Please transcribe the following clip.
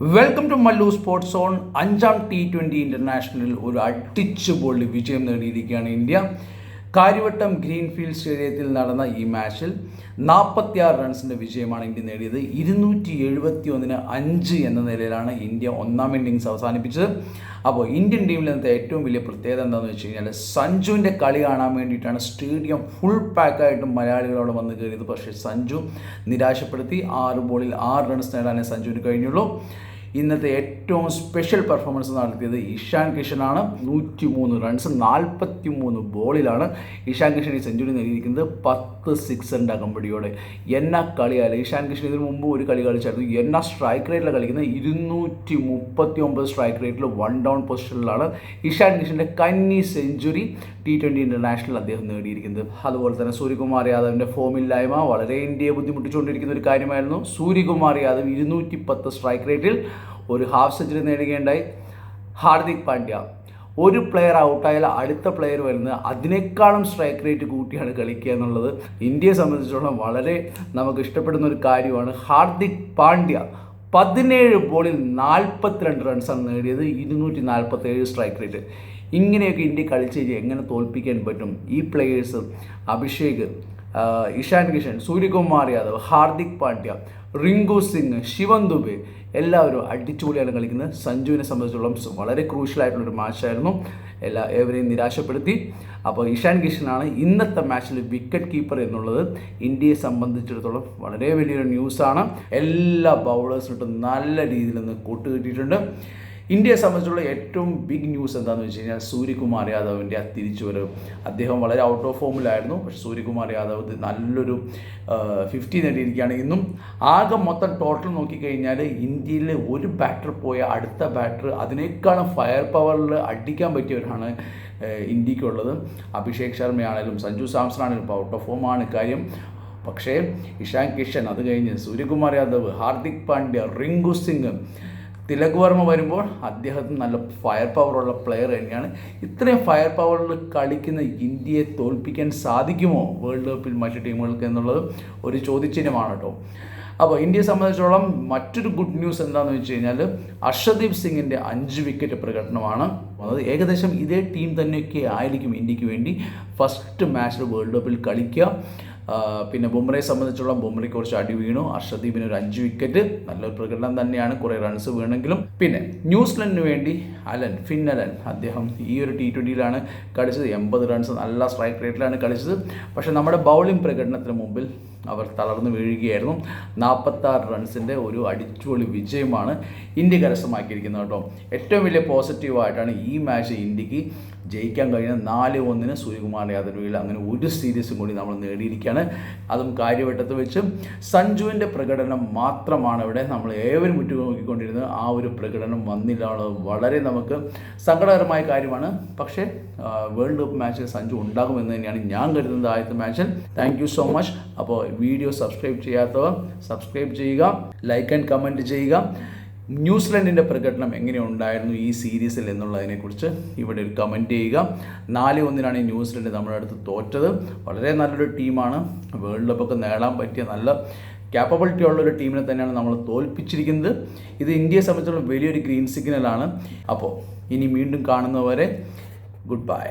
Welcome to Mallu sports zone അഞ്ചാം T twenty ഇന്റർനാഷണലിൽ ഒരു അടിച്ചുപൊള്ളി വിജയം നേടിയിരിക്കുകയാണ് ഇന്ത്യ. കാര്യവട്ടം ഗ്രീൻഫീൽഡ് സ്റ്റേഡിയത്തിൽ നടന്ന ഈ മാച്ചിൽ നാൽപ്പത്തിയാറ് റൺസിന്റെ വിജയമാണ് ഇന്ത്യ നേടിയത്. ഇരുന്നൂറ്റി എഴുപത്തി ഒന്നിന് അഞ്ച് എന്ന നിലയിലാണ് ഇന്ത്യ ഒന്നാം ഇന്നിങ്സ് അവസാനിപ്പിച്ചത്. അപ്പോൾ ഇന്ത്യൻ ടീമിൽ നിന്നത്തെ ഏറ്റവും വലിയ പ്രത്യേകത എന്താണെന്ന് വെച്ച് കഴിഞ്ഞാൽ സഞ്ജുവിന്റെ കളി കാണാൻ വേണ്ടിയിട്ടാണ് സ്റ്റേഡിയം ഫുൾ പാക്കായിട്ടും മലയാളികളോട് വന്ന് കയറിയത്. പക്ഷേ സഞ്ജു നിരാശപ്പെടുത്തി ആറ് ബോളിൽ ആറ് റൺസ് നേടാനേ സഞ്ജുവിന് കഴിഞ്ഞുള്ളൂ. ഇന്നത്തെ ഏറ്റവും സ്പെഷ്യൽ പെർഫോമൻസ് നടത്തിയത് ഇഷാൻ കിഷനാണ്. നൂറ്റി മൂന്ന് റൺസ് നാൽപ്പത്തി മൂന്ന് ബോളിലാണ് ഇഷാൻ കിഷൻ ഈ സെഞ്ചുറി നേടിയിരിക്കുന്നത്. പത്ത് സിക്സറിന്റെ അകമ്പടിയോടെ. എന്നാ കളിയല്ല ഇഷാൻ കിഷൻ ഇതിനു മുമ്പ് ഒരു കളി കളിച്ചായിരുന്നു. എന്നാ സ്ട്രൈക്ക് റേറ്റിൽ കളിക്കുന്നത്. ഇരുന്നൂറ്റി മുപ്പത്തി ഒമ്പത് സ്ട്രൈക്ക് റേറ്റിൽ വൺ ഡൗൺ പൊസിഷനിലാണ് ഇഷാൻ കിഷന്റെ കന്നി സെഞ്ചുറി ടി ട്വന്റി ഇന്റർനാഷണൽ അദ്ദേഹം നേടിയിരിക്കുന്നത്. അതുപോലെ തന്നെ സൂര്യകുമാർ യാദവിന്റെ ഫോമില്ലായ്മ വളരെ ഇന്ത്യയെ ബുദ്ധിമുട്ടിച്ചുകൊണ്ടിരിക്കുന്ന ഒരു കാര്യമായിരുന്നു. സൂര്യകുമാർ യാദവ് ഇരുന്നൂറ്റി പത്ത് സ്ട്രൈക്ക് റേറ്റിൽ ഒരു ഹാഫ് സെഞ്ചുറി നേടുകയുണ്ടായി. ഹാർദിക് പാണ്ഡ്യ ഒരു പ്ലെയർ ഔട്ടായാൽ അടുത്ത പ്ലെയർ വരുന്നത് അതിനേക്കാളും സ്ട്രൈക്ക് റേറ്റ് കൂട്ടിയാണ് കളിക്കുക എന്നുള്ളത് ഇന്ത്യയെ സംബന്ധിച്ചിടത്തോളം വളരെ നമുക്ക് ഇഷ്ടപ്പെടുന്ന ഒരു കാര്യമാണ്. ഹാർദിക് പാണ്ഡ്യ പതിനേഴ് ബോളിൽ നാൽപ്പത്തിരണ്ട് റൺസാണ് നേടിയത്. ഇരുന്നൂറ്റി നാൽപ്പത്തേഴ് സ്ട്രൈക്ക് റേറ്റ് ഇങ്ങനെയൊക്കെ ഇന്ത്യ കളിച്ച് എങ്ങനെ തോൽപ്പിക്കാൻ പറ്റും? ഈ പ്ലെയേഴ്സ് അഭിഷേക് ഇഷാൻ കിഷൻ സൂര്യകുമാർ യാദവ് ഹാർദിക് പാണ്ഡ്യ റിങ്കു സിംഗ് ശിവൻ ദുബെ എല്ലാവരും അടിച്ചുപൊളിയാണ് കളിക്കുന്നത്. സഞ്ജുവിനെ സംബന്ധിച്ചിടത്തോളം വളരെ ക്രൂഷ്യലായിട്ടുള്ളൊരു മാച്ചായിരുന്നു എല്ലാ ഏവരെയും നിരാശപ്പെടുത്തി. അപ്പോൾ ഇഷാൻ കിഷനാണ് ഇന്നത്തെ മാച്ചിൽ വിക്കറ്റ് കീപ്പർ എന്നുള്ളത്. ഇന്ത്യയെ സംബന്ധിച്ചിടത്തോളം വളരെ വലിയൊരു ന്യൂസാണ് എല്ലാ ബൗളേഴ്സിനും നല്ല രീതിയിൽ നിന്ന് കൂട്ടുകിട്ടിയിട്ടുണ്ട് ഇന്ത്യയെ സംബന്ധിച്ചുള്ള ഏറ്റവും ബിഗ് ന്യൂസ് എന്താണെന്ന് വെച്ച് കഴിഞ്ഞാൽ സൂര്യകുമാർ യാദവിന്റെ ആ തിരിച്ചുവരവ്. അദ്ദേഹം വളരെ ഔട്ട് ഓഫ് ഫോമിലായിരുന്നു പക്ഷേ സൂര്യകുമാർ യാദവ് നല്ലൊരു ഫിഫ്റ്റി നേടിയിരിക്കുകയാണ്. ഇന്നും ആകെ മൊത്തം ടോട്ടൽ നോക്കിക്കഴിഞ്ഞാൽ ഇന്ത്യയിലെ ഒരു ബാറ്റർ പോയ അടുത്ത ബാറ്റർ അതിനേക്കാളും ഫയർ പവറിൽ അടിക്കാൻ പറ്റിയവരാണ് ഇന്ത്യക്കുള്ളത്. അഭിഷേക് ശർമ്മയാണെങ്കിലും സഞ്ജു സാംസൺ ആണെങ്കിലും ഇപ്പോൾ ഔട്ട് ഓഫ് ഫോമാണ് കാര്യം. പക്ഷേ ഇഷാൻ കിഷൻ അത് കഴിഞ്ഞ് സൂര്യകുമാർ യാദവ് ഹാർദിക് പാണ്ഡ്യ റിങ്കു സിംഗ് തിലക് വർമ്മ വരുമ്പോൾ അദ്ദേഹത്തിന് നല്ല ഫയർ പവറുള്ള പ്ലെയർ തന്നെയാണ്. ഇത്രയും ഫയർ പവറിൽ കളിക്കുന്ന ഇന്ത്യയെ തോൽപ്പിക്കാൻ സാധിക്കുമോ വേൾഡ് കപ്പിൽ മറ്റു ടീമുകൾക്ക് എന്നുള്ളത് ഒരു ചോദ്യചിഹ്നമാണ് കേട്ടോ അപ്പോൾ ഇന്ത്യയെ സംബന്ധിച്ചോളം മറ്റൊരു ഗുഡ് ന്യൂസ് എന്താണെന്ന് വെച്ച് കഴിഞ്ഞാൽ അർഷദീപ് സിംഗിന്റെ അഞ്ച് വിക്കറ്റ് പ്രകടനമാണ് അത് ഏകദേശം ഇതേ ടീം തന്നെയൊക്കെ ആയിരിക്കും ഇന്ത്യയ്ക്ക് വേണ്ടി ഫസ്റ്റ് മാച്ചിൽ വേൾഡ് കപ്പിൽ കളിക്കുക. പിന്നെ ബുംറയെ സംബന്ധിച്ചുള്ള ബുംറയ്ക്ക് കുറച്ച് അടി വീണു. അർഷദീപിന് ഒരു അഞ്ച് വിക്കറ്റ് നല്ലൊരു പ്രകടനം തന്നെയാണ്. കുറേ റൺസ് വീണെങ്കിലും. പിന്നെ ന്യൂസിലൻഡിന് വേണ്ടി അലൻ ഫിൻ അലൻ അദ്ദേഹം ഈ ഒരു ടി ട്വന്റിയിലാണ് കളിച്ചത്. എൺപത് റൺസ് നല്ല സ്ട്രൈക്ക് റേറ്റിലാണ് കളിച്ചത്. പക്ഷേ നമ്മുടെ ബൗളിംഗ് പ്രകടനത്തിന് മുമ്പിൽ അവർ തളർന്നു വീഴുകയായിരുന്നു. നാൽപ്പത്താറ് റൺസിന്റെ ഒരു അടിച്ചുപൊളി വിജയമാണ് ഇന്ത്യ കരസ്ഥമാക്കിയിരിക്കുന്നത് കേട്ടോ. ഏറ്റവും വലിയ പോസിറ്റീവായിട്ടാണ് ഈ മാച്ച് ഇന്ത്യയ്ക്ക് ജയിക്കാൻ കഴിയുന്ന നാല് ഒന്നിന് സൂര്യകുമാർ യാദവിൽ അങ്ങനെ ഒരു സീരീസും കൂടി നമ്മൾ നേടിയിരിക്കുകയാണ്. അതും കാര്യവട്ടത്ത് വെച്ച് സഞ്ജുവിന്റെ പ്രകടനം മാത്രമാണ് ഇവിടെ നമ്മൾ ഏവരും മുറ്റു നോക്കിക്കൊണ്ടിരുന്നത് ആ ഒരു പ്രകടനം വന്നില്ല വളരെ നമുക്ക് സങ്കടകരമായ കാര്യമാണ്. പക്ഷേ വേൾഡ് കപ്പ് മാച്ചിൽ സഞ്ജു ഉണ്ടാകുമെന്ന് തന്നെയാണ് ഞാൻ കരുതുന്നത് ആദ്യത്തെ മാച്ചിൽ. താങ്ക് യു സോ മച്ച് അപ്പോൾ വീഡിയോ സബ്സ്ക്രൈബ് ചെയ്യാത്തവർ സബ്സ്ക്രൈബ് ചെയ്യുക ലൈക്ക് ആൻഡ് കമന്റ് ചെയ്യുക. ന്യൂസിലൻഡിന്റെ പ്രകടനം എങ്ങനെ ഉണ്ടായിരുന്നു ഈ സീരീസിൽ എന്നുള്ളതിനെക്കുറിച്ച് ഇവിടെ ഒരു കമന്റ് ചെയ്യുക. നാല് ഒന്നിനാണ് ന്യൂസിലൻഡ് നമ്മുടെ അടുത്ത് തോറ്റത്. വളരെ നല്ലൊരു ടീമാണ് വേൾഡ് കപ്പൊക്കെ നേടാൻ പറ്റിയ നല്ല ക്യാപ്പബിലിറ്റി ഉള്ളൊരു ടീമിനെ തന്നെയാണ് നമ്മൾ തോൽപ്പിച്ചിരിക്കുന്നത്. ഇത് ഇന്ത്യയെ സംബന്ധിച്ചിടത്തോളം വലിയൊരു ഗ്രീൻ സിഗ്നലാണ് അപ്പോൾ ഇനി വീണ്ടും കാണുന്നവരെ ഗുഡ് ബൈ